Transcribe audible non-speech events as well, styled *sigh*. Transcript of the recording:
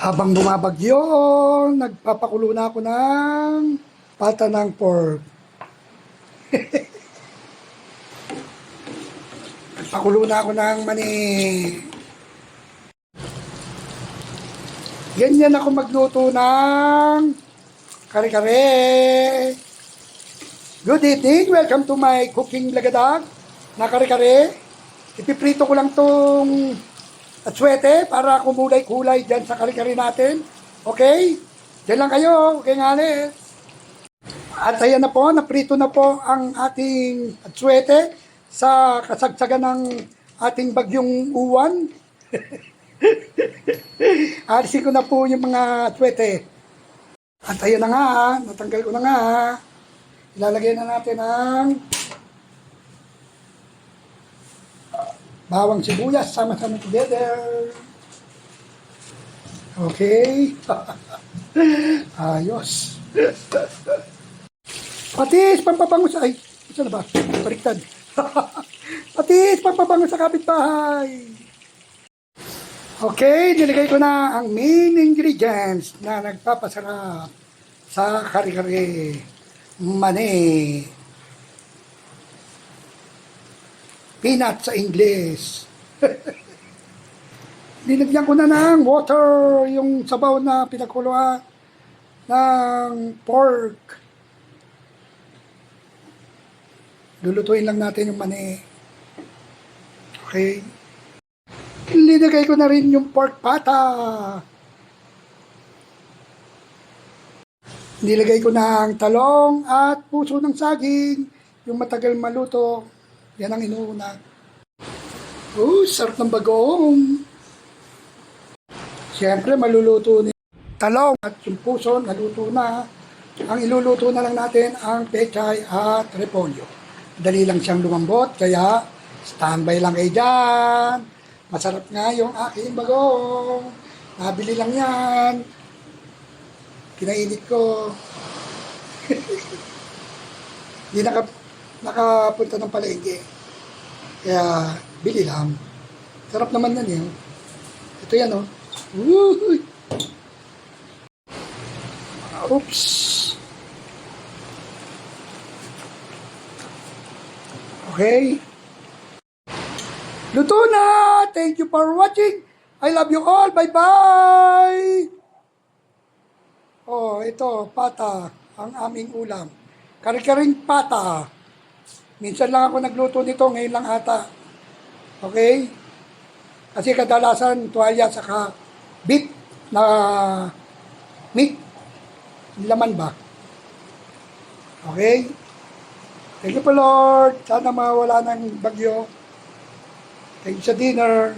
Habang bumabagyo, nagpapakulo na ako ng pata ng pork. *laughs* Nagpakulo na ako ng mani. Ganyan ako magluto ng kare-kare. Good evening. Welcome to my cooking lagadag na kare-kare. Ipiprito ko lang tong atswete para kumulay-kulay dyan sa kare-kare natin. Okay? Diyan lang kayo. Okay nga alis. At ayan na po, naprito na po ang ating atswete sa kasagsagan ng ating bagyong uwan. *laughs* Alisin ko na po yung mga atswete. At ayan na nga, natanggal ko na nga. Ilalagay na natin ang bawang sibuyas, sama-sama together. Okay. *laughs* Ayos. Patis, pampabango sa... Ay, isa na ba? Baliktad. *laughs* Patis, pampabango sa kapitbahay. Okay, nilagay ko na ang main ingredients na nagpapasarap sa kare-kare mani. Peanut sa English. *laughs* Nilagyan ko na ng water yung sabaw na pinakuluan ng pork. Lulutuin lang natin yung mani. Okay. Linagay ko na rin yung pork pata. Nilagay ko na ang talong at puso ng saging. Yung matagal maluto. Yan ang inuuna. Oh, sarap ng bagong. Siyempre, maluluto ni talong at yung puso, naluto na. Ang iluluto na lang natin ang pechay at repolyo. Dali lang siyang lumambot, kaya standby lang kayo dyan. Masarap nga yung aking bagong. Nabili lang yan. Kinainit ko. *laughs* Hindi naka, nakapunta ng palengke. Kaya, bili lang. Sarap naman yan eh. Ito yan oh. Woo! Oops. Okay. Luto na! Thank you for watching. I love you all. Bye-bye! Oh, ito, pata. Ang aming ulam. Kari-karing pata. Minsan lang ako nagluto nito, ngayon lang ata. Okay? Kasi kadalasan tuwalya saka beef na meat. Laman ba? Okay? Thank you po Lord. Sana mawala ng bagyo. Thank you sa dinner.